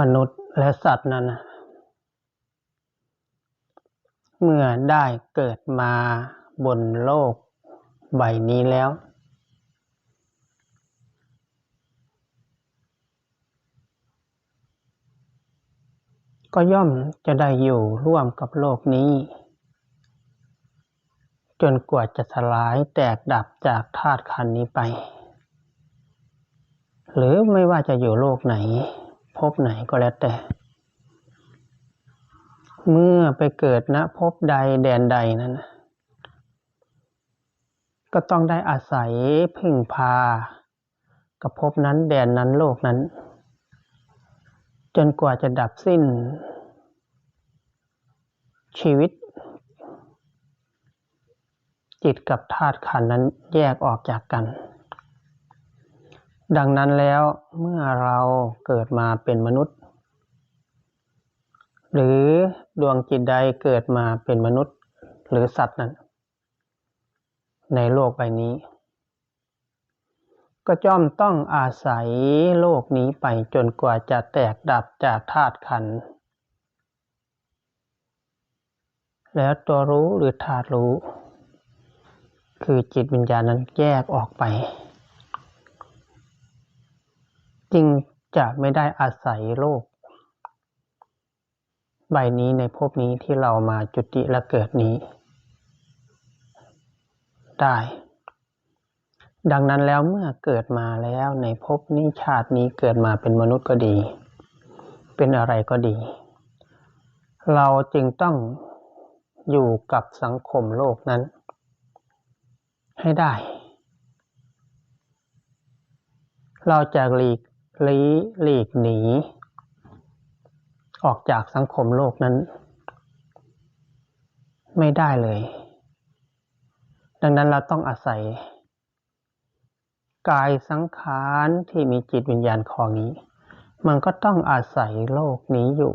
มนุษย์และสัตว์นั้น เมื่อได้เกิดมาบนโลกใบนี้แล้ว ก็ย่อมจะได้อยู่ร่วมกับโลกนี้ จนกว่าจะสลายแตกดับจากธาตุขันนี้ไป หรือไม่ว่าจะอยู่โลกไหน พบไหนก็แล้วแต่ เมื่อไปเกิดณพบใดแดนใดนั้นก็ต้องได้อาศัยพึ่งพา กับภพนั้นแดนนั้นโลกนั้น จนกว่าจะดับสิ้น ชีวิต จิตกับธาตุขันนั้นแยกออกจากกัน ดังนั้นแล้วเมื่อเราเกิดมาเป็นมนุษย์ หรือดวงจิตใดเกิดมาเป็นมนุษย์หรือสัตว์นั้น ในโลกใบนี้ ก็จ้อมต้องอาศัยโลกนี้ไปจนกว่าจะแตกดับจากธาตุขัน แล้วตัวรู้หรือธาตุรู้ คือจิตวิญญาณนั้นแยกออกไป จึงจะไม่ได้อาศัยโลก ใบนี้ในภพนี้ที่เรามาจุติและเกิดนี้ ได้ ดังนั้นแล้วเมื่อเกิดมาแล้วในภพนี้ชาตินี้เกิดมาเป็นมนุษย์ก็ดี เป็นอะไรก็ดี เราจึงต้องอยู่กับสังคมโลกนั้น ให้ได้ เราจะหลีก ลี้หลีกหนี ออกจากสังคมโลกนั้น ไม่ได้เลย ดังนั้นเราต้องอาศัย กายสังขารที่มีจิตวิญญาณคองนี้ มันก็ต้องอาศัยโลกนี้อยู่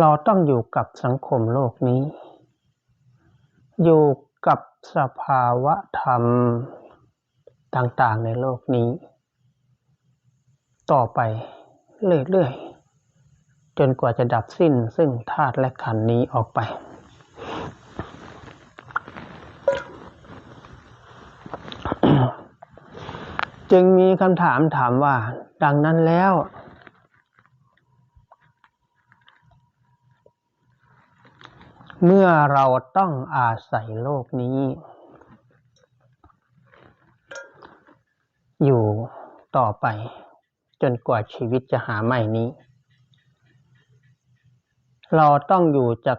เราต้องอยู่กับสังคมโลกนี้ อยู่กับสภาวะธรรมต่างๆในโลกนี้ ต่อไปเรื่อยๆ จนกว่าจะดับสิ้นซึ่งธาตุและขันธ์นี้ออกไป จึงมีคำถามถามว่า ดังนั้นแล้ว เมื่อเราต้องอาศัยโลกนี้ อยู่ต่อไป จนกว่าชีวิตจะหาใหม่นี้ เราต้องอยู่จาก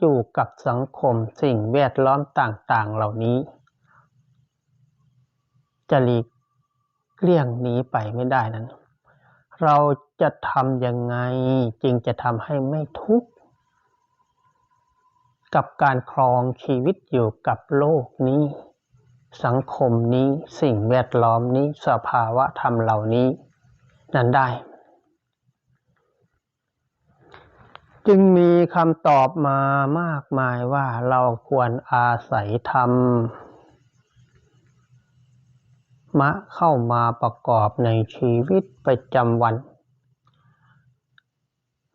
อยู่กับสังคมสิ่งแวดล้อมต่างๆ เหล่านี้ จะหลีกเลี่ยงหนีไปไม่ได้นั้น เราจะทำยังไงจึงจะทำให้ไม่ทุกข์กับการครองชีวิตอยู่กับโลกนี้ สังคมนี้สิ่งแวดล้อมนี้สภาวะธรรมเหล่านี้ นั้นได้ จึงมีคำตอบมามากมายว่าเราควรอาศัยธรรมมะเข้ามาประกอบในชีวิตประจำวัน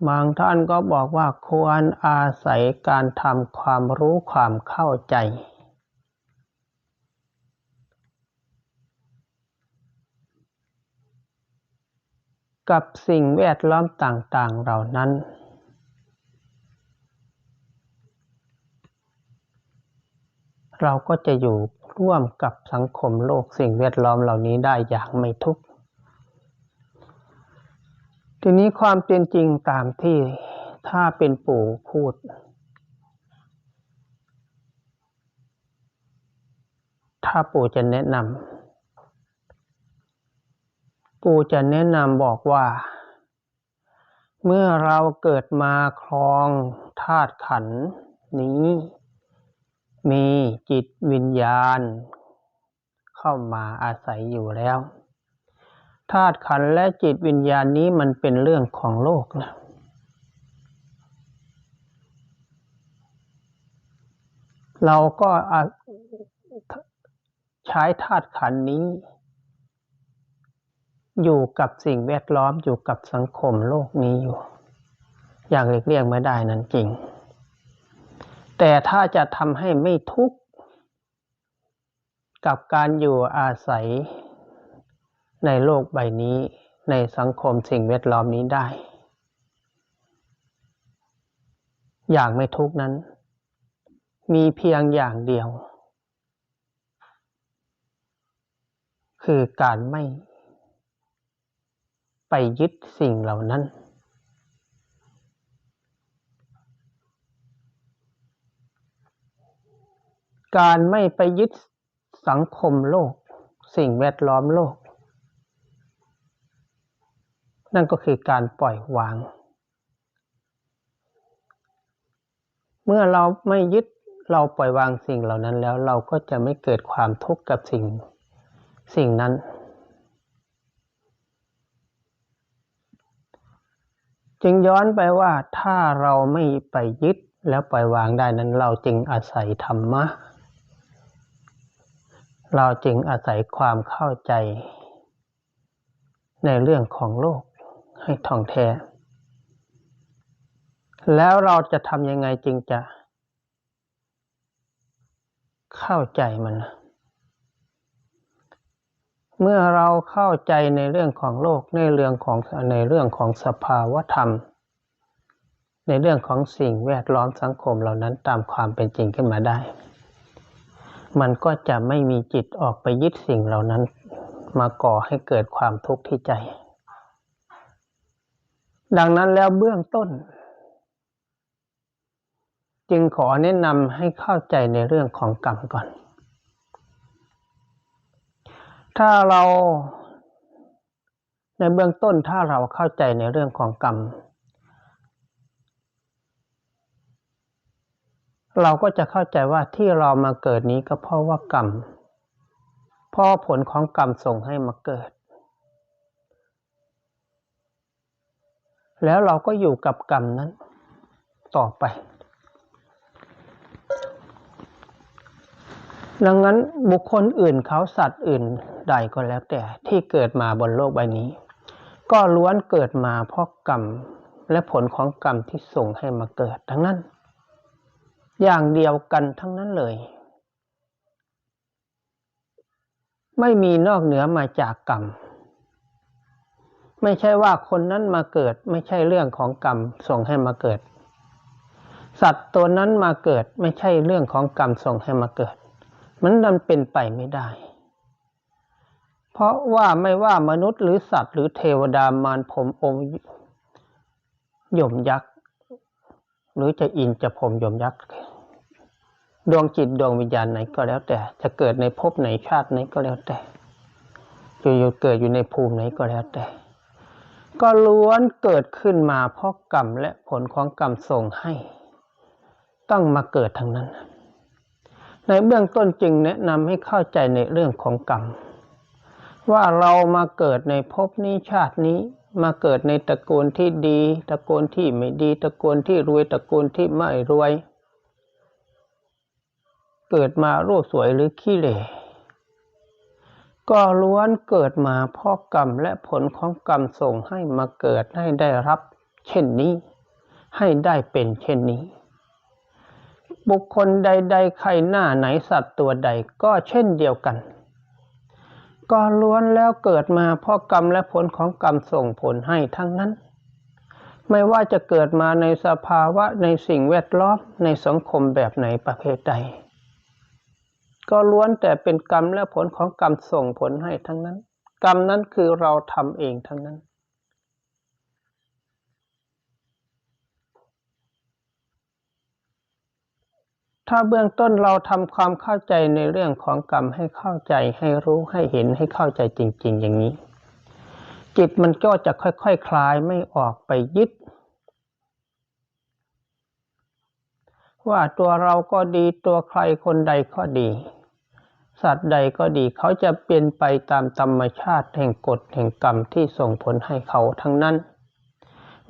บางท่านก็บอกว่าควรอาศัยการทำความรู้ความเข้าใจ กับสิ่งแวดล้อมต่างๆ เหล่านั้น เราก็จะอยู่ร่วมกับสังคมโลกสิ่งแวดล้อมเหล่านี้ได้อย่างไม่ทุกข์ทีนี้ความเป็นจริงตามที่ถ้าเป็นปู่พูด ถ้าปู่จะแนะนำ ปู่จะแนะนำบอกว่า เมื่อเราเกิดมาครองธาตุขันนี้ มีจิตวิญญาณ เข้ามาอาศัยอยู่แล้วธาตุขันและจิตวิญญาณนี้มันเป็นเรื่องของโลกนะเราก็ใช้ธาตุขันนี้ อยู่กับสิ่งแวดล้อมอยู่กับสังคมโลกนี้อยู่ อย่างเรียกเรียกไม่ได้นั้นจริง แต่ถ้าจะทำให้ไม่ทุกข์กับการอยู่อาศัยในโลกใบนี้ในสังคมสิ่งแวดล้อมนี้ได้ อย่างไม่ทุกข์นั้น มีเพียงอย่างเดียว คือการไม่ ไปยึดสิ่งเหล่านั้น การไม่ไปยึดสังคมโลก สิ่งแวดล้อมโลก นั่นก็คือการปล่อยวาง เมื่อเราไม่ยึดเราปล่อยวางสิ่งเหล่านั้นแล้วเราก็จะไม่เกิดความทุกข์กับสิ่ง สิ่งนั้น จึงย้อนไปว่าถ้าเราไม่ไปยึดแล้วปล่อยวางได้นั้นเราจึงอาศัยธรรมะ เราจึงอาศัยความเข้าใจ ในเรื่องของโลกให้ท่องแท้ แล้วเราจะทำยังไงจึงจะ เข้าใจมัน เมื่อเราเข้าใจในเรื่องของโลกในเรื่องของในเรื่องของสภาวธรรม ในเรื่องของสิ่งแวดล้อมสังคมเหล่านั้นตามความเป็นจริงขึ้นมาได้ มันก็จะไม่มีจิตออกไปยึดสิ่งเหล่านั้น มาก่อให้เกิดความทุกข์ที่ใจ ดังนั้นแล้วเบื้องต้น จึงขอแนะนำให้เข้าใจในเรื่องของกรรมก่อน ถ้าเรา ในเบื้องต้นถ้าเราเข้าใจในเรื่องของกรรม เราก็จะเข้าใจว่าที่เรามาเกิดนี้ก็เพราะว่ากรรมเพราะผลของกรรมส่งให้มาเกิด แล้วเราก็อยู่กับกรรมนั้นต่อไป ดังนั้นบุคคลอื่นเขาสัตว์อื่นใดก็แล้วแต่ที่เกิดมาบนโลกใบนี้ ก็ล้วนเกิดมาเพราะกรรมและผลของกรรมที่ส่งให้มาเกิดทั้งนั้น อย่างเดียวกันทั้งนั้นเลย ไม่มีนอกเหนือมาจากกรรม ไม่ใช่ว่าคนนั้นมาเกิดไม่ใช่เรื่องของกรรมส่งให้มาเกิด สัตว์ตัวนั้นมาเกิดไม่ใช่เรื่องของกรรมส่งให้มาเกิด มันนันเป็นไปไม่ได้ เพราะว่าไม่ว่ามนุษย์หรือสัตว์หรือเทวดามารผมอมยมยักษ์ หรือจะอินจะผมยมยักษ์ ดวงจิตดวงวิญญาณไหนก็แล้วแต่ จะเกิดในภพไหนชาติไหนก็แล้วแต่อยู่เกิดอยู่ในภูมิไหนก็แล้วแต่ ก็ล้วนเกิดขึ้นมาเพราะกรรมและผลของกรรมส่งให้ ต้องมาเกิดทั้งนั้น ในเบื้องต้นจึงแนะนำให้เข้าใจในเรื่องของกรรม ว่าเรามาเกิดในภพนี้ชาตินี้ มาเกิดในตระกูลที่ดีตระกูลที่ไม่ดีตระกูลที่รวยตระกูลที่ไม่รวย เกิดมารูปสวยหรือขี้เหร่ก็ล้วนเกิดมาเพราะกรรมและผลของกรรมส่งให้มาเกิดให้ได้รับ เช่นนี้ ให้ได้เป็นเช่นนี้ บุคคลใด ๆ ใครหน้าไหนสัตว์ตัวใดก็เช่นเดียวกัน ก็ล้วนแล้วเกิดมาเพราะกรรมและผลของกรรมส่งผลให้ทั้งนั้น ไม่ว่าจะเกิดมาในสภาวะในสิ่งแวดล้อมในสังคมแบบไหนประเภทใด ก็ล้วนแต่เป็นกรรมและผลของกรรมส่งผลให้ทั้งนั้น กรรมนั้นคือเราทำเองทั้งนั้น ถ้าเบื้องต้นเราทำความเข้าใจในเรื่องของกรรมให้เข้าใจให้รู้ให้เห็นให้เข้าใจจริง ๆ อย่างนี้ จิตมันก็จะค่อยๆคคลายไม่ออกไปยึด ว่าตัวเราก็ดีตัวใครคนใดก็ดี สัตว์ใดก็ดีเขาจะเป็นไปตามธรรมชาติแห่งกฎแห่งกรรมที่ส่งผลให้เขาทั้งนั้น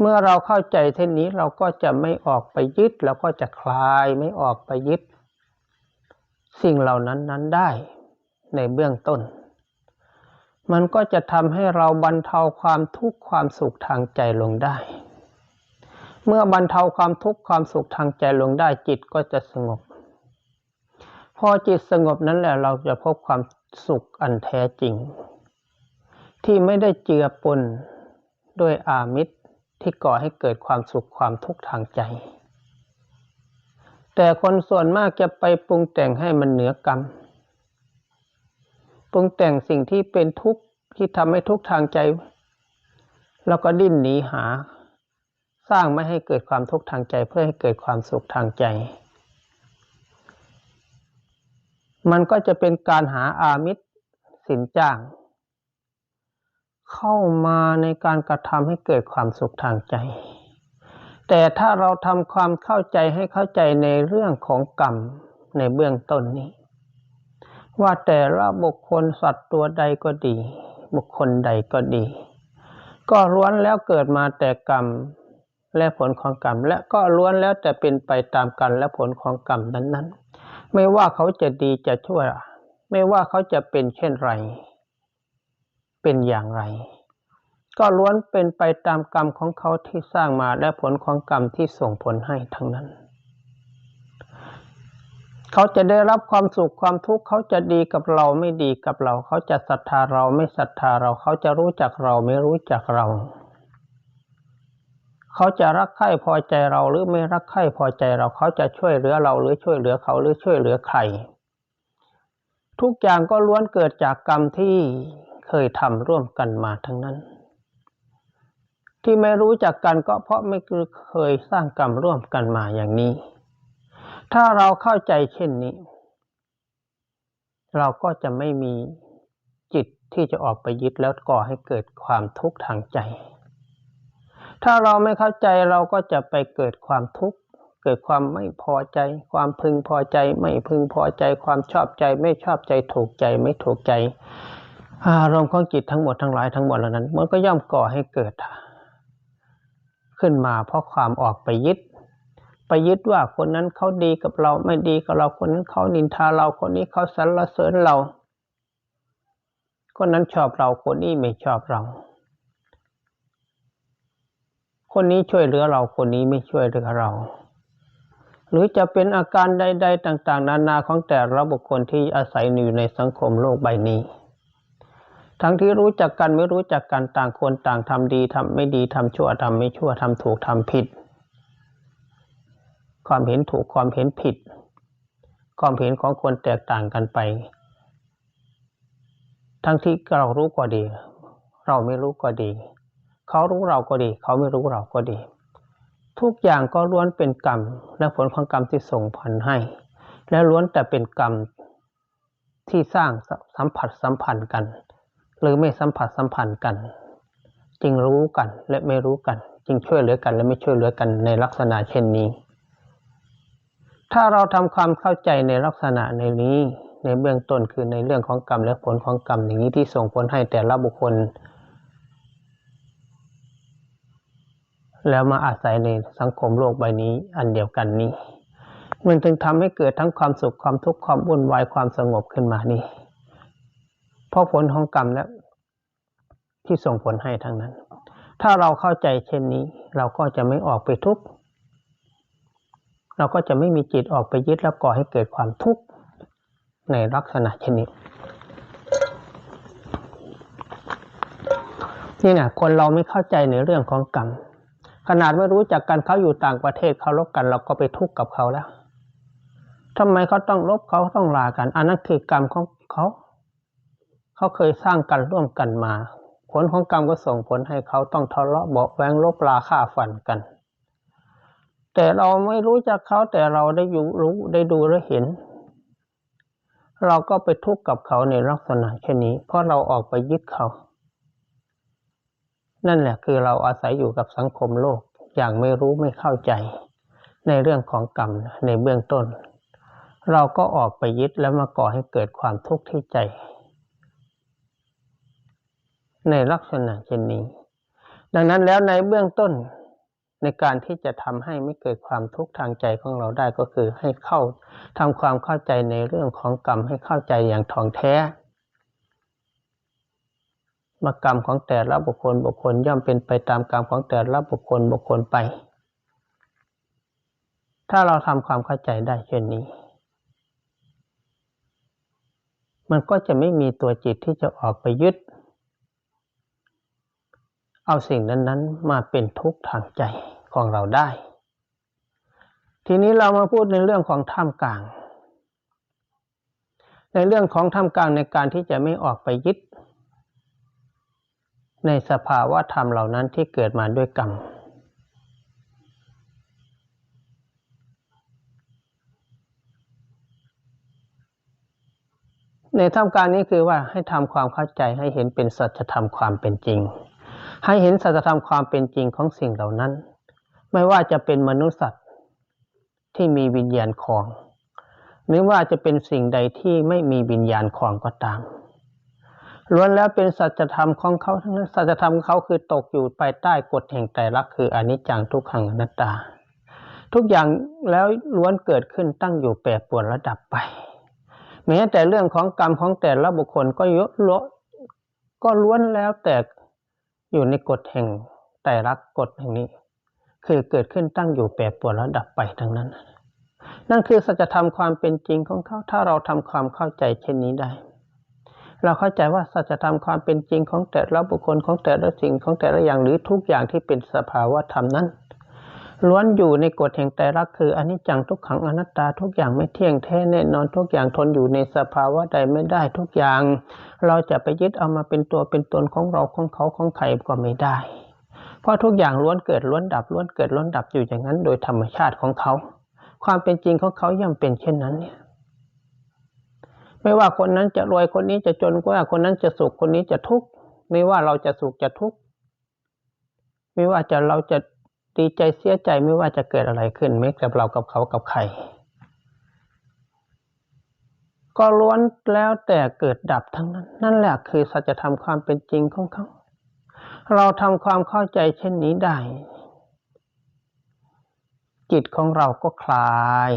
เมื่อเราเข้าใจเท่นี้เราก็จะไม่ออกไปยึดเราก็จะคลายไม่ออกไปยึด สิ่งเหล่านั้นนั้นได้ในเบื้องต้น มันก็จะทำให้เราบรรเทาความทุกข์ความสุขทางใจลงได้ เมื่อบรรเทาความทุกข์ความสุขทางใจลงได้จิตก็จะสงบ พอจิตสงบนั้นแหละเราจะพบความสุขอันแท้จริง ที่ไม่ได้เจือปนด้วยอามิตร ที่ก่อให้เกิดความสุขความทุกข์ทางใจ แต่คนส่วนมากจะไปปรุงแต่งให้มันเหนือกรรม ปรุงแต่งสิ่งที่เป็นทุกข์ที่ทำให้ทุกข์ทางใจ แล้วก็ดิ้นหนีหา สร้างไม่ให้เกิดความทุกข์ทางใจเพื่อให้เกิดความสุขทางใจ มันก็จะเป็นการหาอามิตรสินจ้าง เข้ามาในการกระทำให้เกิดความสุขทางใจ แต่ถ้าเราทำความเข้าใจให้เข้าใจในเรื่องของกรรมในเบื้องต้นนี้ ว่าแต่ละบุคคลสัตว์ตัวใดก็ดี บุคคลใดก็ดี ก็ล้วนแล้วเกิดมาแต่กรรมและผลของกรรม และก็ล้วนแล้วแต่เป็นไปตามกันและผลของกรรมนั้นๆ ไม่ว่าเขาจะดีจะชั่ว ไม่ว่าเขาจะเป็นเช่นไร เป็นอย่างไร ก็ล้วนเป็นไปตามกรรมของเขาที่สร้างมาและผลของกรรมที่ส่งผลให้ทั้งนั้น เขาจะได้รับความสุขความทุกข์เขาจะดีกับเราไม่ดีกับเรา เขาจะศรัทธาเราไม่ศรัทธาเรา เขาจะรู้จักเราไม่รู้จักเรา เขาจะรักใคร่พอใจเราหรือไม่รักใคร่พอใจเรา เขาจะช่วยเหลือเราหรือช่วยเหลือเขาหรือช่วยเหลือใครทุกอย่างก็ล้วนเกิดจากกรรมที่ เคยทำร่วมกันมาทั้งนั้น ที่ไม่รู้จักกันก็เพราะไม่เคยสร้างกรรมร่วมกันมาอย่างนี้ ถ้าเราเข้าใจเช่นนี้ เราก็จะไม่มีจิตที่จะออกไปยึดแล้วก่อให้เกิดความทุกข์ทางใจ ถ้าเราไม่เข้าใจเราก็จะไปเกิดความทุกข์เกิดความไม่พอใจ ความพึงพอใจ ไม่พึงพอใจ ความชอบใจ ไม่ชอบใจ ถูกใจ ไม่ถูกใจ อารมณ์ของจิตทั้งหมดทั้งหลายทั้งหมดเหล่านั้น มันก็ย่อมก่อให้เกิด ขึ้นมาเพราะความออกไปยึด ไปยึดว่าคนนั้นเขาดีกับเราไม่ดีกับเราคนนั้นเขานินทาเราคนนี้เขาสรรเสริญเรา คนนั้นชอบเราคนนี้ไม่ชอบเรา คนนี้ช่วยเหลือเราคนนี้ไม่ช่วยเหลือเรา หรือจะเป็นอาการใด ๆ ต่าง ๆ นานาของแต่ละบุคคลที่อาศัยอยู่ในสังคมโลกใบนี้ ทั้งที่รู้จักกันไม่รู้จักกันต่างคนต่างทำดีทำไม่ดีทำชั่วทำไม่ชั่วทำถูกทำผิด ความเห็นถูกความเห็นผิด ความเห็นของคนแตกต่างกันไป ทั้งที่เรารู้ก็ดี เราไม่รู้ก็ดี เขารู้เราก็ดี เขาไม่รู้เราก็ดี ทุกอย่างก็ล้วนเป็นกรรม และผลของกรรมที่ส่งผลให้ และล้วนแต่เป็นกรรมที่สร้างสัมผัสสัมพันธ์กัน หรือไม่สัมผัสสัมพันธ์กัน จึงรู้กันและไม่รู้กัน จึงช่วยเหลือกันและไม่ช่วยเหลือกันในลักษณะเช่นนี้ ถ้าเราทำความเข้าใจในลักษณะในนี้ ในเบื้องต้นคือในเรื่องของกรรมและผลของกรรมอย่างนี้ที่ส่งผลให้แต่ละบุคคล แล้วมาอาศัยในสังคมโลกใบนี้อันเดียวกันนี้ มันจึงทำให้เกิดทั้งความสุขความทุกข์ความวุ่นวายความสงบขึ้นมานี่ เพราะผลของกรรมและที่ส่งผลให้ทั้งนั้น ถ้าเราเข้าใจเช่นนี้ เราก็จะไม่ออกไปทุกข์เราก็จะไม่มีจิตออกไปยึดแล้วก่อให้เกิดความทุกข์ในลักษณะเช่นนี้นี่นะคนเราไม่เข้าใจในเรื่องของกรรมขนาดไม่รู้จักกันเขาอยู่ต่างประเทศเขาลบกัน เราก็ไปทุกข์กับเขาแล้วทำไมเขาต้องลบเขาต้องลากัน อันนั้นคือกรรมของเขา เขาเคยสร้างกันร่วมกันมา ผลของกรรมก็ส่งผลให้เขาต้องทะเลาะเบาแวงลบลาฆ่าฟันกัน แต่เราไม่รู้จักเขาแต่เราได้อยู่รู้ได้ดูและเห็น เราก็ไปทุกข์กับเขาในลักษณะเช่นนี้ เพราะเราออกไปยึดเขา นั่นแหละคือเราอาศัยอยู่กับสังคมโลกอย่างไม่รู้ไม่เข้าใจ ในเรื่องของกรรมในเบื้องต้น เราก็ออกไปยึดแล้วมาก่อให้เกิดความทุกข์ที่ใจ ในลักษณะเช่นนี้ ดังนั้นแล้วในเบื้องต้นในการที่จะทำให้ไม่เกิดความทุกข์ทางใจของเราได้ก็คือให้เข้าทำความเข้าใจในเรื่องของกรรมให้เข้าใจอย่างท่องแท้มากรรมของแต่ละบุคคลบุคคลย่อมเป็นไปตามกรรมของแต่ละบุคคลบุคคลไป ถ้าเราทำความเข้าใจได้เช่นนี้ มันก็จะไม่มีตัวจิตที่จะออกไปยึด เอาสิ่งนั้นๆ มาเป็นทุกข์ทางใจของเราได้ ทีนี้เรามาพูดในเรื่องของท่ามกลาง ในเรื่องของท่ามกลางในการที่จะไม่ออกไปยึด ในสภาวะธรรมเหล่านั้นที่เกิดมาด้วยกรรมในท่ามกลางนี้คือว่าให้ทำความเข้าใจให้เห็นเป็นสัจธรรมความเป็นจริง ให้เห็นสัจธรรมความเป็นจริงของสิ่งเหล่านั้น ไม่ว่าจะเป็นมนุษย์สัตว์ที่มีวิญญาณครองหรือว่าจะเป็นสิ่งใดที่ไม่มีวิญญาณครองก็ตามล้วนแล้วเป็นสัจธรรมของเขาทั้งนั้นสัจธรรมเขาคือตกอยู่ภายใต้กฎแห่งไตรลักษณ์คืออนิจจังทุกขังอนัตตา ทุกอย่างแล้วล้วนเกิดขึ้นตั้งอยู่แปรปรวนระดับไปแม้แต่เรื่องของกรรมของแต่ละบุคคลก็ยกลก็ล้วนแล้วแต่ อยู่ในกฎแห่งไตรักกฎแห่งนี้ คือเกิดขึ้นตั้งอยู่แปรปรวนแล้วดับไปทั้งนั้น นั่นคือสัจธรรมความเป็นจริงของเขาถ้าเราทำความเข้าใจเช่นนี้ได้ เราเข้าใจว่าสัจธรรมความเป็นจริงของแต่ละบุคคลของแต่ละสิ่งของแต่ละอย่างหรือทุกอย่างที่เป็นสภาวะธรรมนั้น ล้วนอยู่ในกฎแห่งไตรลักษณ์คืออนิจจังทุกขังอนัตตาทุกอย่างไม่เที่ยงแท้แน่นอนทุกอย่างทนอยู่ในสภาวะใดไม่ได้ทุกอย่าง เราจะไปยึดเอามาเป็นตัวเป็นตนของเราของเขาของใครก็ไม่ได้ เพราะทุกอย่างล้วนเกิดล้วนดับล้วนเกิดล้วนดับอยู่อย่างนั้น โดยธรรมชาติของเขา ความเป็นจริงของเขาย่อมเป็นเช่นนั้นเนี่ยไม่ว่าคนนั้นจะรวยคนนี้จะจนกว่าคนนั้นจะสุขคนนี้จะทุกข์ไม่ว่าเราจะสุขจะทุกข์ไม่ว่าจะเราจะ ดีใจเสียใจไม่ว่าจะเกิดอะไรขึ้นไม่กับเรากับเขากับใคร ก็ล้วนแล้วแต่เกิดดับทั้งนั้น นั่นแหละคือสัจธรรมความเป็นจริงของเขา เราทำความเข้าใจเช่นนี้ได้ จิตของเราก็คลาย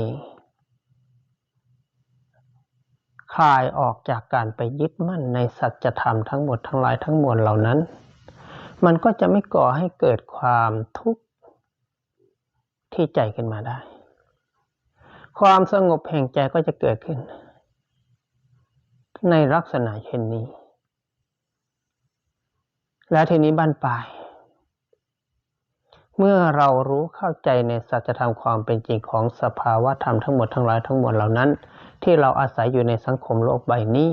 คลายออกจากการไปยึดมั่นในสัจธรรมทั้งหมดทั้งหลายทั้งมวลเหล่านั้นมันก็จะไม่ก่อให้เกิดความทุกข์ ที่ใจขึ้นมาได้ ความสงบแห่งใจก็จะเกิดขึ้น ในลักษณะเช่นนี้ และทีนี้บ้านปลาย เมื่อเรารู้เข้าใจในสัจธรรมความเป็นจริงของสภาวะธรรมทั้งหมดทั้งหลายทั้งมวลเหล่านั้น ที่เราอาศัยอยู่ในสังคมโลกใบนี้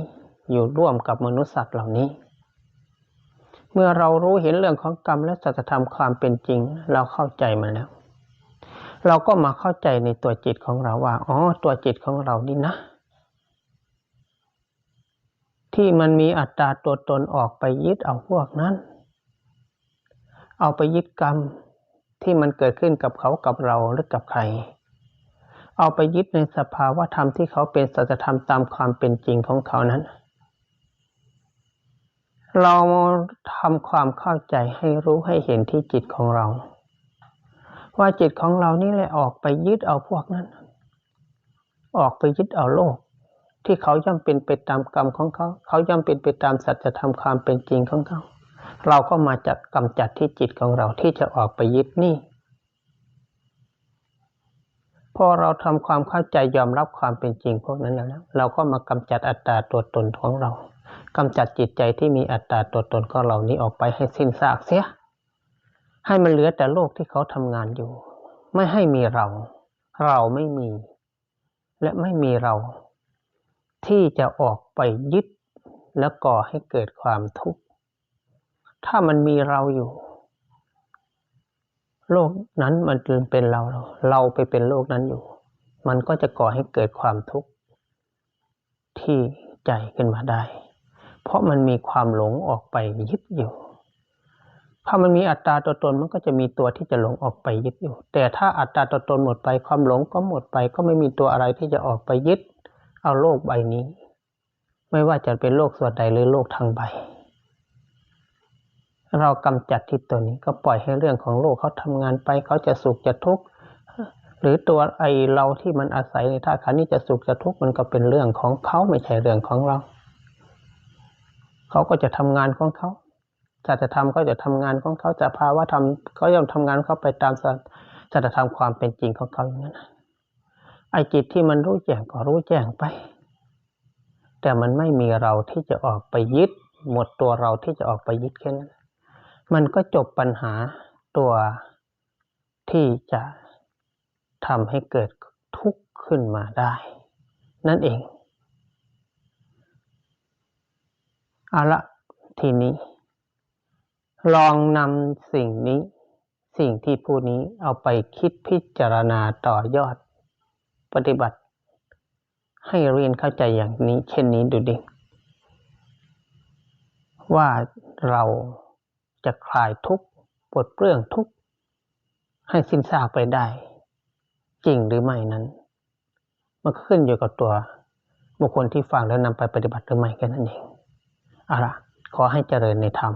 อยู่ร่วมกับมนุษย์สัตว์เหล่านี้เมื่อเรารู้เห็นเรื่องของกรรมและสัจธรรมความเป็นจริง เราเข้าใจมาแล้ว เราก็มาเข้าใจในตัวจิตของเราว่า อ๋อ ตัวจิตของเรานี่นะ ที่มันมีอัตราตัวตนออกไปยึดเอาพวกนั้น เอาไปยึดกรรมที่มันเกิดขึ้นกับเขากับเราหรือกับใคร เอาไปยึดในสภาวะธรรมที่เขาเป็นสัจธรรมตามความเป็นจริงของเขานั้น เราทำความเข้าใจให้รู้ให้เห็นที่จิตของเรา ว่าจิตของเรานี่แหละออกไปยึดเอาพวกนั้น ออกไปยึดเอาโลก ที่เขาย่อมเป็นไปตามกรรมของเขา เขาย่อมเป็นไปตามสัจธรรมความเป็นจริงของเขา เราก็มาจัดกำจัดที่จิตของเราที่จะออกไปยึดนี่ พอเราทำความเข้าใจยอมรับความเป็นจริงพวกนั้นแล้ว เราก็มากำจัดอัตตาตัวตนของเรากำจัดจิตใจที่มีอัตตาตัวตนของเรานี้ออกไปให้สิ้นซากเสีย ให้มันเหลือแต่โลกที่เขาทำงานอยู่ ไม่ให้มีเรา เราไม่มี และไม่มีเรา ที่จะออกไปยึดและก่อให้เกิดความทุกข์ ถ้ามันมีเราอยู่ โลกนั้นมันจึงเป็นเรา เราไปเป็นโลกนั้นอยู่ มันก็จะก่อให้เกิดความทุกข์ ที่ใจขึ้นมาได้ เพราะมันมีความหลงออกไปยึดอยู่ ถ้ามันมีอัตตาตัวตนมันก็จะมีตัวที่จะหลงออกไปยึดอยู่ แต่ถ้าอัตตาตัวตนหมดไปความหลงก็หมดไป ก็ไม่มีตัวอะไรที่จะออกไปยึด เอาโลกใบนี้ ไม่ว่าจะเป็นโลกส่วนใดหรือโลกทางใบ เรากำจัดทิฏตัวนี้ก็ปล่อยให้เรื่องของโลกเขาทำงานไป เขาจะสุขจะทุกข์หรือตัวไอเราที่มันอาศัยในธาตุขันนี้จะสุขจะทุกข์มันก็เป็นเรื่องของเขาไม่ใช่เรื่องของเรา เขาก็จะทำงานของเขา สัจธรรมเขาจะทำงานของเขาจะภาวะธรรมเขาย่อมทำงานเขาไปตามสัจธรรมความเป็นจริงของเขาอย่างนั้นไอจิตที่มันรู้แจ้งก็รู้แจ้งไป แต่มันไม่มีเราที่จะออกไปยึด หมดตัวเราที่จะออกไปยึดแค่นั้น มันก็จบปัญหาตัวที่จะทำให้เกิดทุกข์ขึ้นมาได้ นั่นเอง เอาละทีนี้ ลองนำสิ่งนี้ สิ่งที่ผู้นี้เอาไปคิดพิจารณาต่อยอด ปฏิบัติ ให้เรียนเข้าใจอย่างนี้ เช่นนี้ดูดิ ว่าเราจะคลายทุกข์ปลดเปลื้องทุกข์ให้สิ้นซากไปได้ จริงหรือไม่นั้น มันขึ้นอยู่กับตัว บุคคลที่ฟังแล้วนำไปปฏิบัติหรือไม่แค่นั้นเองอาละขอให้เจริญในธรรม